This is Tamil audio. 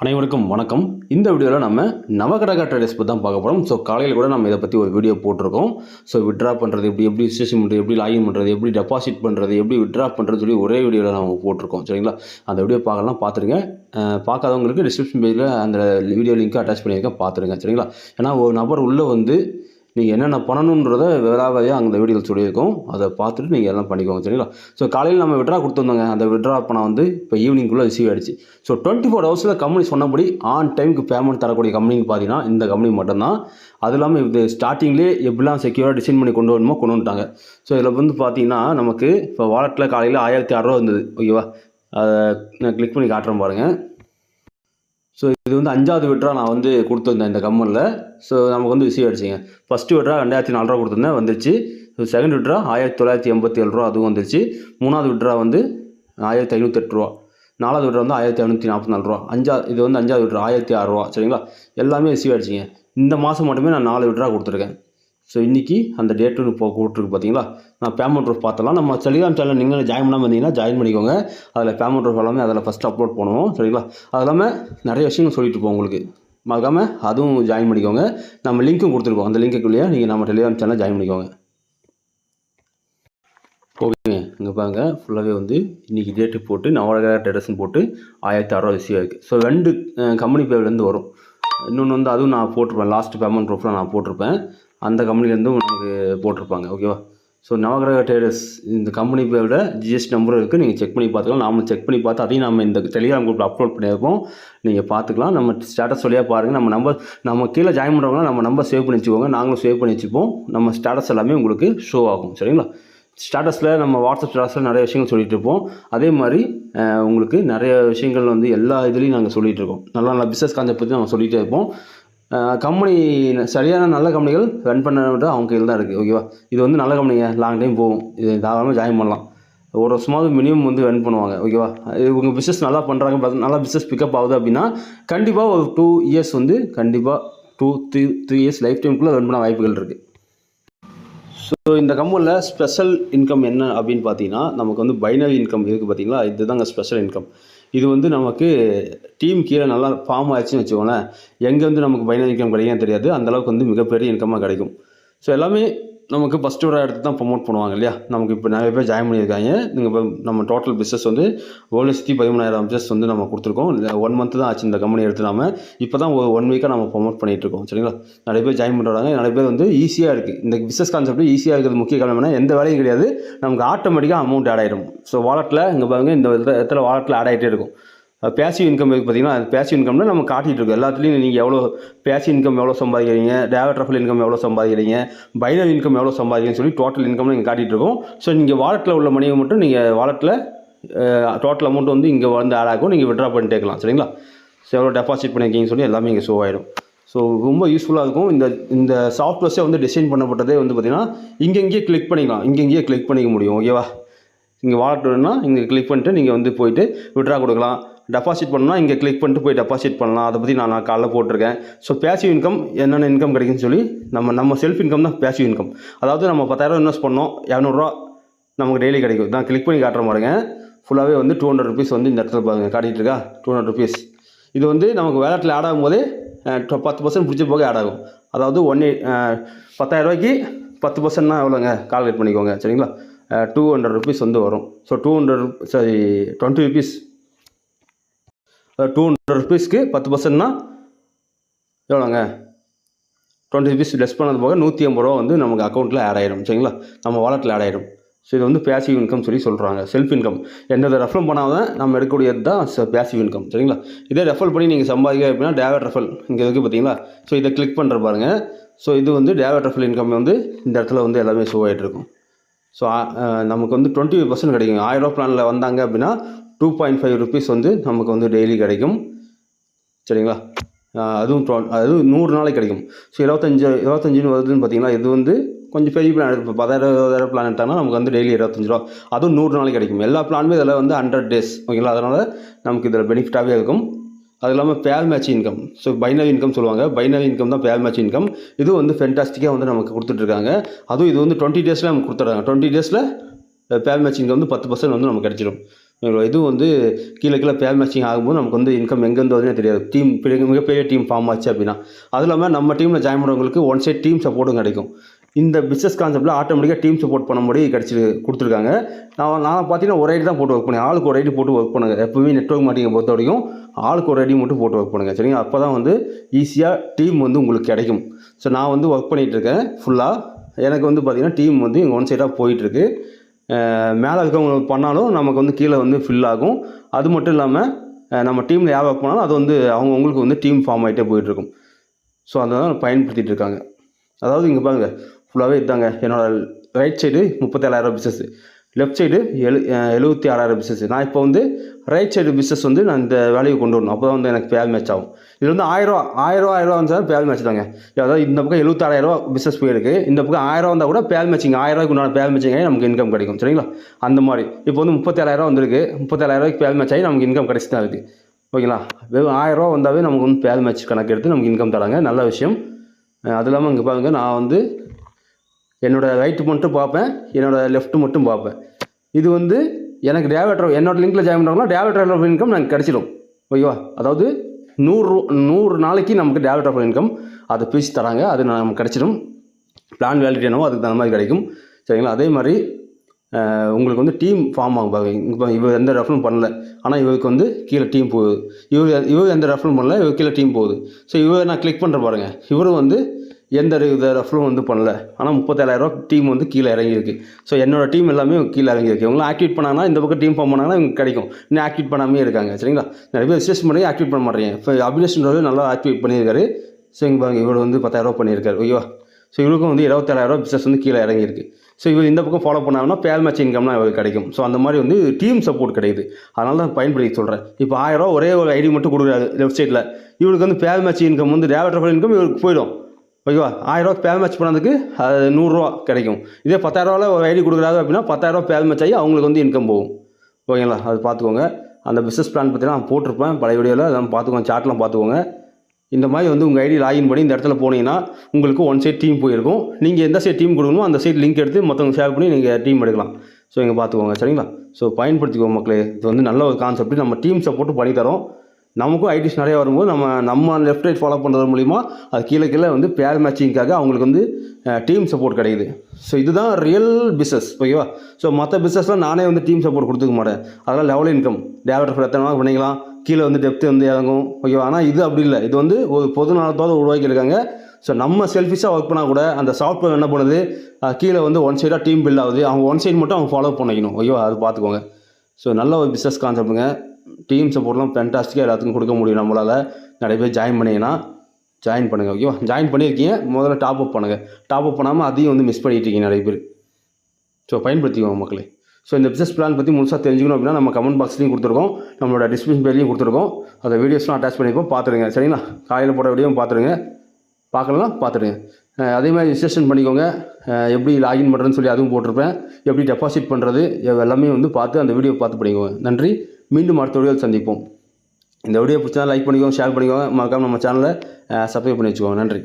அனைவருக்கும் வணக்கம். இந்த வீடியோவில் நம்ம நவகிரக ட்ரேடர்ஸ் பற்றி தான் பார்க்க போகிறோம் ஸோ காலையில் கூட நம்ம இதை பற்றி ஒரு வீடியோ போட்டிருக்கோம். ஸோ விட்ரா பண்ணுறது எப்படி எப்படி ரிஜிஸ்ட்ரேஷன் பண்ணுறது எப்படி லாகின் பண்ணுறது எப்படி டெபாசிட் பண்ணுறது எப்படி விட்ரா பண்ணுறது சொல்லி ஒரே வீடியோவில் நம்ம போட்டிருக்கோம். சரிங்களா? அந்த வீடியோ பார்க்கலாம் பார்த்துருங்க. பார்க்காதவங்களுக்கு டிஸ்கிரிப்ஷன் பேஜில் அந்த வீடியோ லிங்க்கை அட்டாச் பண்ணியிருக்கேன் பார்த்துருங்க. சரிங்களா? ஏன்னா ஒரு நபர் உள்ளே வந்து நீங்கள் என்னென்ன பண்ணணுன்றத விவராவையாக அந்த வீடியோவில் சொல்லியிருக்கோம். அதை பார்த்துட்டு நீங்கள் எல்லாம் பண்ணிக்கோங்க சரிங்களா? ஸோ காலையில் நம்ம விட்ரா கொடுத்துருந்தோங்க. அந்த விட்ரா பணம் வந்து இப்போ ஈவினிங்குள்ளே ரிசீவ் ஆயிடுச்சு. ஸோ டுவெண்ட்டி ஃபோர் ஹவர்ஸில் கம்பெனி சொன்னபடி ஆன் டைமுக்கு பேமெண்ட் தரக்கூடிய கம்பெனின்னு பார்த்தீங்கன்னா இந்த கம்பெனி மட்டும்தான். அது இல்லாமல் இது ஸ்டார்டிங்லேயே எப்படிலாம் செக்யூராக டிசைன் பண்ணி கொண்டு வரணுமோ கொண்டு வந்துட்டாங்க. ஸோ இதில் வந்து பார்த்தீங்கன்னா நமக்கு இப்போ வாலெட்டில் காலையில் ஆயிரத்தி அறநூறுவா இருந்தது. ஓகேவா அதை நான் கிளிக் பண்ணி காட்டுறேன் பாருங்கள் ஸோ இது வந்து அஞ்சாவது விட்ரா நான் வந்து கொடுத்துருந்தேன் இந்த கம்மனில். ஸோ நமக்கு வந்து ரிசீவ் ஆயிடுச்சுங்க ஃபஸ்ட்டு விட்ரா ரெண்டாயிரத்தி நாலு ரூபா கொடுத்துருந்தேன் வந்துருச்சு. செகண்ட் விட்ரா ஆயிரத்தி தொள்ளாயிரத்தி எண்பத்தி ஏழு ரூபா அதுவும் வந்துருச்சு. மூணாவது விட்ரா வந்து ஆயிரத்தி ஐநூற்றெட்டு ரூபா. நாலாவது விட்ரா வந்து ஆயிரத்தி ஐநூற்றி நாற்பத்தி நாலு ரூபா. அஞ்சா இது வந்து அஞ்சாவது விட்ரா ஆயிரத்தி ஆறுரூவா சரிங்களா? எல்லாமே ரிசீவ் ஆயிடுச்சுங்க இந்த மாதம் மட்டுமே நான் நாலு விட்ரா கொடுத்துருக்கேன். ஸோ இன்றைக்கி அந்த டேட்டு இப்போ கூட்டிருக்கு பார்த்தீங்களா நான் பேமெண்ட் ப்ரூஃப் பார்த்தலாம் நம்ம டெலிகிராம் சேனல் நீங்கள் ஜாயின் பண்ணாமல் இருந்தீங்கன்னா ஜாயின் பண்ணிக்கோங்க. அதில் பேமெண்ட் ப்ரூஃப் எல்லாமே அதில் ஃபஸ்ட்டு அப்லோட் பண்ணுவோம். சரிங்களா? அது இல்லாமல் நிறைய விஷயங்கள் சொல்லிட்டு இருப்போம் உங்களுக்கு. மறக்காமல் அதுவும் ஜாயின் பண்ணிக்கோங்க. நம்ம லிங்க்கும் கொடுத்துருக்கோம். அந்த லிங்க்குள்ளேயே நீங்கள் நம்ம டெலிகிராம் சேனல் ஜாயின் பண்ணிக்கோங்க. ஓகேங்க. இங்கே பாருங்க. ஃபுல்லாகவே வந்து இன்றைக்கி டேட்டு போட்டு நவரக டேட்டஸ்ன்னு போட்டு ஆயிரத்தி அறுபது விஷயம் இருக்குது ஸோ ரெண்டு கம்பெனி பேர்லேருந்து வரும். இன்னொன்று வந்து அதுவும் நான் போட்டிருப்பேன். லாஸ்ட் பேமெண்ட் ப்ரூஃப்லாம் நான் போட்டிருப்பேன். அந்த கம்பெனிலேருந்தும் நமக்கு போட்டிருப்பாங்க ஓகேவா ஸோ நவகிரக டேடர்ஸ் இந்த கம்பெனி பேரோட ஜிஎஸ்டி நம்பரும் இருக்குது நீங்கள் செக் பண்ணி பார்த்துக்கலாம். நாம செக் பண்ணி பார்த்து அதையும் நம்ம இந்த டெலிகிராம் குரூப்பில் அப்லோட் பண்ணியிருக்கோம். நீங்கள் பார்த்துக்கலாம். நம்ம ஸ்டேட்டஸ் வழியாக பாருங்கள் நம்ம நம்பர் நம்ம கீழே ஜாயின் பண்ணுறவங்க நம்ம நம்பர் சேவ் பண்ணி வச்சுக்கோங்க. நாங்களும் சேவ் பண்ணி வச்சுப்போம். நம்ம ஸ்டேட்டஸ் எல்லாமே உங்களுக்கு ஷோ ஆகும். சரிங்களா? ஸ்டேட்டஸில் நம்ம வாட்ஸ்அப் ஸ்டேட்டஸில் நிறைய விஷயங்கள் சொல்லிகிட்டு இருப்போம். அதே மாதிரி உங்களுக்கு நிறைய விஷயங்கள் வந்து எல்லா இதுலேயும் நாங்கள் சொல்லிகிட்டு இருக்கோம். நல்ல நல்ல பிஸ்னஸ் கான்செப்ட் பற்றி நம்ம சொல்லிகிட்டே இருப்போம். கம்பெனி சரியான நல்ல கம்பெனிகள் ரன் பண்ணுறது அவங்க கையில் தான் இருக்குது ஓகேவா இது வந்து நல்ல கம்பெனிங்க. லாங் டைம் போகும். இது தாராளமாக ஜாயின் பண்ணலாம். ஒரு வருஷமாவது மினிமம் வந்து ரன் பண்ணுவாங்க. ஓகேவா இது உங்கள் பிஸ்னஸ் நல்லா பண்ணுறாங்க பார்த்து நல்லா பிஸ்னஸ் பிக்கப் ஆகுது அப்படின்னா கண்டிப்பாக ஒரு டூ இயர்ஸ் வந்து கண்டிப்பாக two three three years life டைம்குள்ளே run பண்ண வாய்ப்புகள் இருக்குது ஸோ இந்த கம்பெனியில் ஸ்பெஷல் இன்கம் என்ன அப்படின்னு பார்த்தீங்கன்னா நமக்கு வந்து பைனரி இன்கம் இருக்குது பார்த்தீங்களா இதுதாங்க ஸ்பெஷல் இன்கம் இது வந்து நமக்கு டீம் கீழே நல்லா ஃபார்ம் ஆயிடுச்சுன்னு வச்சுக்கோங்களேன். எங்கே வந்து நமக்கு பைனரி இன்கம் கிடைக்கும் தெரியாது. அந்த அளவுக்கு வந்து மிகப்பெரிய இன்கமாக கிடைக்கும். ஸோ எல்லாமே நமக்கு ஃபஸ்ட்டு ஒரு இடத்துல தான் ப்ரொமோட் பண்ணுவாங்க இல்லையா? நமக்கு இப்போ நிறைய பேர் ஜாயின் பண்ணியிருக்காங்க. நீங்கள் இப்போ நம்ம டோட்டல் பிஸ்னஸ் வந்து ஒரு லட்சத்தி பதிமூணாயிரம் பிஸ்னஸ் வந்து நம்ம கொடுத்துருக்கோம். ஒன் மந்த் தான் ஆச்சு இந்த கம்பெனி எடுத்து நாம இப்போ தான் ஒரு ஒன் வீக்காக நம்ம ப்ரொமோட் பண்ணிகிட்டு இருக்கோம் சரிங்களா? நிறைய பேர் ஜாயின் பண்ணுறாங்க நிறைய பேர் வந்து ஈஸியாக இருக்குது இந்த பிஸ்னஸ் கான்செப்ட் ஈஸியாக இருக்கிறது முக்கிய காரணம் என்ன எந்த வேலையும் கிடையாது. நமக்கு ஆட்டோமேட்டிக்காக அமௌண்ட் ஆட் ஆகிடும் ஸோ வாலெட்டில் இங்கே பாருங்க இந்த இடத்துல வாலெட்டில் ஆட் ஆகிட்டே இருக்கும். பேசிவ் இன்கம் இருக்குது பார்த்தீங்கன்னா அது பேசிவ் இன்கம்னா நம்ம காட்டிகிட்டு இருக்கோம். எல்லாத்துலேயும் நீங்கள் எவ்வளோ பேசிவ் இன்கம் எவ்வளோ சம்பாதிக்கிறீங்க? டேவட் ரஃபல் இன்கம் எவ்வளோ சம்பாதிக்கிறீங்க? பைனரி இன்கம் எவ்வளோ சம்பாதிக்கிறீங்கன்னு சொல்லி டோட்டல் இன்கம் நீங்கள் காட்டிகிட்டு இருக்கோம். ஸோ நீங்கள் வாலெட்டில் உள்ள மணியை மட்டும் நீங்கள் வாலெட்டில் டோட்டல் அமௌண்ட் வந்து இங்கே வந்து ஆட் ஆகும். நீங்கள் விட்ரா பண்ணிட்டேக்கலாம் சரிங்களா? ஸோ எவ்வளோ டெபாசிட் பண்ணியிருக்கீங்கன்னு சொல்லி எல்லாமே இங்கே ஷோ ஆகிடும் ஸோ ரொம்ப யூஸ்ஃபுல்லாக இருக்கும். இந்த இந்த சாஃப்ட்வேர்ஸே வந்து டிசைன் பண்ணப்பட்டதே வந்து பார்த்திங்கன்னா இங்கே இங்கேயே கிளிக் பண்ணிக்கலாம். இங்கே இங்கேயே கிளிக் பண்ணிக்க முடியும். ஓகேவா இங்கே வாலெட் வேணும்னா இங்கே கிளிக் பண்ணிட்டு நீங்கள் வந்து போயிட்டு விட்ரா கொடுக்கலாம். டெபாசிட் பண்ணால் இங்கே கிளிக் பண்ணிட்டு போய் டெபாசிட் பண்ணலாம். அதை பற்றி நான் நான் காலைல போட்டிருக்கேன். ஸோ பேசிவ் இன்கம் என்னென்ன இன்கம் கிடைக்குன்னு சொல்லி நம்ம நம்ம செல்ஃப் இன்கம் தான் பேசிவ் இன்கம் அதாவது நம்ம பத்தாயிரம் இன்வெஸ்ட் பண்ணோம் இரநூறுவா நமக்கு டெய்லி கிடைக்கும் நான் கிளிக் பண்ணி காட்டுற மாதிரிங்க ஃபுல்லாகவே வந்து டூ ஹண்ட்ரட் ருபீஸ் வந்து இந்த இடத்துல பாருங்க காட்டிகிட்டு இருக்கா? டூ ஹண்ட்ரட் ருபீஸ் இது வந்து நமக்கு வேலட்டில் ஆட் ஆகும்போது அஹ், பத்து பர்சன்ட் பிடிச்ச போக ஆட் ஆகும். அதாவது ஒன் பத்தாயிரம் ரூபாய்க்கு பத்து பர்சன்ட்னா எவ்வளோங்க கால்குலேட் பண்ணிக்கோங்க சரிங்களா? டூ ஹண்ட்ரட் ருபீஸ் வந்து வரும். So two hundred sorry twenty rupees two hundred ருபீஸ்க்கு பத்து பர்சன்ட்னா எவ்வளோங்க? டுவெண்ட்டி ருபீஸ் லெஸ் பண்ணது போக நூற்றி ஐம்பது ரூபா வந்து நமக்கு அக்கௌண்ட்டில் ஆட் ஆகிடும் சரிங்களா? நம்ம வாலெட்டில் ஆட் ஆகிடும் ஸோ இது வந்து பேசிவ் இன்கம் சொல்லி சொல்கிறாங்க செல்ஃப் இன்கம் எந்த ரெஃபரும் பண்ணாமல் நம்ம எடுக்கக்கூடியது தான் பேசிவ் இன்கம் சரிங்களா? இதே ரெஃபர் பண்ணி நீங்கள் சம்பாதிக்க அப்படின்னா டேவட் ரெஃபல் இங்கே இருக்குது பார்த்தீங்களா? ஸோ இதை கிளிக் பண்ணுற பாருங்கள் ஸோ இது வந்து டேவட் ரெஃபல் இன்கம் வந்து இந்த இடத்துல வந்து எல்லாமே ஷோ ஆகிட்டு இருக்கும். ஸோ நமக்கு வந்து டுவெண்ட்டி பர்சன்ட் கிடைக்கும். ஆயிரம் பிளானில் வந்தாங்க அப்படின்னா டூ பாயிண்ட் ஃபைவ் ருபீஸ் வந்து நமக்கு வந்து டெய்லி கிடைக்கும். சரிங்களா? அதுவும் அதுவும் நூறு நாளைக்கு கிடைக்கும். ஸோ இருபத்தஞ்சு இருபத்தஞ்சுன்னு வருதுன்னு பார்த்தீங்கன்னா இது வந்து கொஞ்சம் பெரிய பிளான் இப்போ பதாயிரம் இருபதாயிரம் பிளான் எடுத்தாங்கன்னா நமக்கு வந்து டெய்லி இருபத்தஞ்சு ரூபா. அதுவும் நூறு நாளைக்கு கிடைக்கும். எல்லா பிளானுமே இதில் வந்து ஹண்ட்ரட் டேஸ் ஓகேங்களா? அதனால் நமக்கு இதில் பெனிஃபிட்டாகவே இருக்கும். அது இல்லாமல் pair match income so binary income சொல்லுவாங்க. பைனரி இன்கம் தான் பேர் மேட்ச் இன்கம் இது வந்து ஃபென்டாஸ்டிக்காக வந்து நமக்கு கொடுத்துட்ருக்காங்க அதுவும் இது வந்து டுவெண்ட்டி டேஸில் நமக்கு கொடுத்துட்றாங்க. டுவெண்ட்டி டேஸில் பேர் மேட்ச் இன்கம் வந்து பத்து பர்சன்ட் வந்து நமக்கு கிடச்சிடும். இது வந்து கீழே கீழே பேர் மேட்சிங் ஆகும்போது நமக்கு வந்து இன்கம் எங்கேருந்து வருதுன்னே தெரியாது. டீம் பெரிய மிகப்பெரிய டீம் ஃபார்ம் ஆச்சு அப்படின்னா. அது இல்லாமல் நம்ம டீமில் ஜாயின் பண்ணுறவங்களுக்கு ஒன் சைட் டீம் சப்போர்ட்டும் கிடைக்கும். இந்த பிஸ்னஸ் கான்செப்ட்டில் ஆட்டோமேட்டிக்காக டீம் சப்போர்ட் பண்ண முடி கிடச்சி கொடுத்துருக்காங்க. நான் நான் பார்த்தீங்கன்னா ஒரு ஐடி தான் போட்டு ஒர்க் பண்ணேன். ஆளுக்கு ஒரு ஐடி போட்டு ஒர்க் பண்ணுங்கள் எப்போவுமே நெட்ஒர்க் மாட்டிங்க பொறுத்த வரைக்கும் ஆளுக்கு ஒரு ஐடி மட்டும் போட்டு ஒர்க் பண்ணுங்கள் சரிங்களா? அப்போ தான் வந்து ஈஸியாக டீம் வந்து உங்களுக்கு கிடைக்கும். ஸோ நான் வந்து ஒர்க் பண்ணிகிட்டு இருக்கேன் ஃபுல்லாக எனக்கு வந்து பார்த்திங்கன்னா டீம் வந்து இங்கே ஒன் சைடாக போயிட்டுருக்கு மேலே இருக்கவங்க பண்ணாலும் நமக்கு வந்து கீழே வந்து ஃபில் ஆகும். அது மட்டும் இல்லாமல் நம்ம டீமில் யார் ஒர்க் பண்ணாலும் அது வந்து அவங்கவுங்களுக்கு வந்து டீம் ஃபார்ம் ஆகிட்டே போயிட்டுருக்கும். ஸோ அதை தான் பயன்படுத்திகிட்டு இருக்காங்க. அதாவது இங்கே பாருங்கள் ஃபுல்லாகவே இதாங்க. என்னோடய ரைட் சைடு முப்பத்தேழாயிரம் பிஸ்னஸ் லெஃப்ட் சைடு எழு எழுபத்தி ஆறாயிரம் பிஸ்னஸ் நான் இப்போ வந்து ரைட் சைடு பிஸ்னஸ் வந்து நான் இந்த வேலையை கொண்டு வரணும். அப்போ தான் வந்து எனக்கு பேர் மேட்ச் ஆகும். இது வந்து ஆயிரரூவா ஆயிரரூவா ஆயிரரூவா வந்தால் பேல் மேட்ச் தாங்க. அதாவது இந்த பக்கம் எழுபத்தாறாயிரரூவா பிஸ்னஸ் போயிருக்கு. இந்த பக்கம் ஆயிரம் வந்தால் கூட பேல் மேட்சிங் ஆயிரரூவாய்க்கு உண்டான பேல் மேட்சிங் ஆகி நமக்கு இன்கம் கிடைக்கும். சரிங்களா? அந்த மாதிரி. இப்போ வந்து முப்பத்தேழாயிரம் வந்திருக்கு. முப்பத்தேழாயிரரூவாய்க்கு பேல் மேட்ச் ஆகி நமக்கு இன்கம் கிடைச்சி தான் இருக்குது ஓகேங்களா? வெறும் ஆயிரரூவா வந்தாவே நமக்கு வந்து பேல் மேட்ச் கணக்கு எடுத்து நமக்கு இன்கம் தராங்க. நல்ல விஷயம். அது இல்லாமல் இங்கே பாருங்க நான் வந்து என்னோடய ரைட்டு மட்டும் பார்ப்பேன் என்னோடய லெஃப்ட்டு மட்டும் பார்ப்பேன். இது வந்து எனக்கு டேவேட்டர் என்னோட லிங்கில் ஜாயின் பண்ணுறாங்கன்னா டேவேட்டர் ஆஃப் இன்கம் எனக்கு கிடச்சிடும். ஓகேவா? அதாவது நூறு ரூ- நூறு நாளைக்கு நமக்கு டேவேட்டர் ஆஃப் இன்கம் அதை பிரித்து தராங்க அது நமக்கு கிடச்சிடும். பிளான் வேலிட்டி என்னவோ அதுக்கு தகுந்த மாதிரி கிடைக்கும். சரிங்களா? அதே மாதிரி உங்களுக்கு வந்து டீம் ஃபார்ம் ஆகும் பாருங்க. இப்போ இவர் எந்த ரெஃபரும் பண்ணல. ஆனால் இவருக்கு வந்து கீழே டீம் போகுது. இவர் இவர் எந்த ரெஃபரும் பண்ணல இவர் கீழே டீம் போகுது. ஸோ இவர் நான் கிளிக் பண்ணுற பாருங்கள் இவரும் வந்து எந்த வித ரெஃபரும் வந்து பண்ணல. ஆனால் முப்பத்தேழாயிரரூவா டீம் வந்து கீழே இறங்கியிருக்கு. ஸோ என்னோடய டீம் எல்லாமே கீழே இறங்கியிருக்கு. இவங்களாம் ஆக்டிவேட் பண்ணாங்கன்னா இந்த பக்கம் டீம் ஃபார்ம் பண்ணாங்கன்னா இவங்க கிடைக்கும். இன்னும் ஆக்டிவேட் பண்ணாமே இருக்காங்க சரிங்களா? நிறைய பேர் ரிசர்ச் பண்ணி ஆக்டிவேட் பண்ண மாட்டேங்க இப்போ அபிலேஷன் நல்லா ஆக்டிவேட் பண்ணியிருக்காரு. ஸோ இங்கே பாருங்க இவர் வந்து பத்தாயிரரூவா பண்ணியிருக்காரு. ஓகேவா? ஸோ இவருக்கும் வந்து இருபத்தேழாயிரரூவா பிஸ்னஸ் வந்து கீழே இறங்கியிருக்கு. ஸோ இவர் இந்த பக்கம் ஃபாலோ பண்ணாங்கன்னா பேர் மேட்ச் இன்கம்லாம் இவருக்கு கிடைக்கும். ஸோ அந்த மாதிரி வந்து டீம் சப்போர்ட் கிடைக்குது. அதனால தான் பயன்படுத்தி சொல்கிறேன் இப்போ ஆயிரரூவா ஒரே ஒரு ஐடி மட்டும் கொடுக்குறாரு லெஃப்ட் சைடில் இவருக்கு வந்து பேர் மேட்ச் இன்கம் வந்து டேவலர் இன்கம் இவருக்கு போயிடும். ஓகேவா ஆயிரரூவா பேர் மேட்ச் பண்ணதுக்கு அது நூறுரூவா கிடைக்கும். இதே பத்தாயிரரூவாவில் ஒரு ஐடி கொடுக்குறாங்க அப்படின்னா பத்தாயிரரூவா பேர் மேட்ச் ஆகி அவங்களுக்கு வந்து இன்கம் போகும். ஓகேங்களா அது பார்த்துக்கோங்க. அந்த பிஸ்னஸ் பிளான் பற்றிலாம் நான் போட்டிருப்பேன். பழைய வீடியோவில் அதெல்லாம் பார்த்துக்கோங்க சார்ட்லாம் பார்த்துக்கோங்க. இந்த மாதிரி வந்து உங்கள் ஐடி லாகின் பண்ணி இந்த இடத்துல போனீங்கன்னா உங்களுக்கு ஒன் சைட் டீம் போயிருக்கும். நீங்கள் எந்த சைட் டீம் கொடுக்கணுமோ அந்த சைட் லிங்க் எடுத்து மற்றவங்க ஷேர் பண்ணி நீங்கள் டீம் எடுக்கலாம். ஸோ இங்கே பார்த்துக்கோங்க. சரிங்களா? ஸோ பயன்படுத்திக்கோங்க மக்களே. இது வந்து நல்ல ஒரு கான்செப்ட் நம்ம டீம் சப்போர்ட்டும் பண்ணி தரோம் நமக்கும் ஐடிஸ் நிறைய வரும்போது நம்ம நம்ம லெஃப்ட் ரைட் ஃபாலோ பண்ணுறது மூலிமா அது கீழே கீழே வந்து பேர் மேட்சிங்காக அவங்களுக்கு வந்து டீம் சப்போர்ட் கிடைக்குது. ஸோ இதுதான் ரியல் பிஸ்னஸ் ஓகேவா ஸோ மற்ற பிஸ்னஸ்லாம் நானே வந்து டீம் சப்போர்ட் கொடுத்துக்க மாட்டேன். அதெல்லாம் லெவல் இன்கம் டேவலர் எத்தனை பண்ணிக்கலாம். கீழே வந்து டெப்த்து வந்து இறங்கும் ஓகேவா ஆனால் இது அப்படி இல்லை. இது வந்து ஒரு பொது நலத்தோடு உருவாக்கியிருக்காங்க ஸோ நம்ம செல்ஃபிஷாக ஒர்க் பண்ணால் கூட அந்த சாஃப்ட்வேர் என்ன பண்ணுது? கீழே வந்து ஒன் சைடாக டீம் பில்ட் ஆகுது. அவங்க ஒன் சைடு மட்டும் அவங்க ஃபாலோ பண்ணிக்கணும் ஓகேவா அது பார்த்துக்கோங்க. ஸோ நல்ல ஒரு பிஸ்னஸ் கான்செப்ட்டுங்க டீம் சப்போர்ட்லாம் ஃபேன்டாஸ்டிக்காக எல்லாத்துக்கும் கொடுக்க முடியும். நம்மளால் நிறைய பேர் ஜாயின் பண்ணிங்கன்னா ஜாயின் பண்ணுங்கள் ஓகேவா ஜாயின் பண்ணியிருக்கீங்க முதல்ல டாப் அப் பண்ணுங்கள் டாப் அப் பண்ணாமல் அதையும் வந்து மிஸ் பண்ணிகிட்டு இருக்கீங்க நிறைய பேர். ஸோ பயன்படுத்திக்கோங்க மக்களே. ஸோ இந்த பிஸ்னஸ் பிளான் பற்றி முழுசாக தெரிஞ்சுக்கணும் அப்படின்னா நம்ம கமெண்ட் பாக்ஸ்லையும் கொடுத்துருக்கோம். நம்மளோட டிஸ்கிரிப்ஷன் பேர்லையும் கொடுத்துருக்கோம். அந்த வீடியோஸ்லாம் அட்டாச் பண்ணிப்போம் பார்த்துருங்க சரிங்களா? காலையில் போட வீடியோவும் பார்த்துருங்க பார்க்கலாம் பார்த்துருங்க அதே மாதிரி ரிஜிஸ்ட்ரேஷன் பண்ணிக்கோங்க. எப்படி லாகின் பண்ணுறதுன்னு சொல்லி அதுவும் போட்டிருப்பேன். எப்படி டெபாசிட் பண்ணுறது எல்லாமே வந்து பார்த்து அந்த வீடியோ பார்த்து பண்ணிக்கோங்க நன்றி. மீண்டும் அடுத்த வீடியோவில் சந்திப்போம். இந்த வீடியோ பிடிச்சா லைக் பண்ணிக்கோங்க ஷேர் பண்ணிக்கோங்க. மறக்காமல் நம்ம சேனலை சப்ஸ்கிரைப் பண்ணி வச்சுக்கோங்க. நன்றி.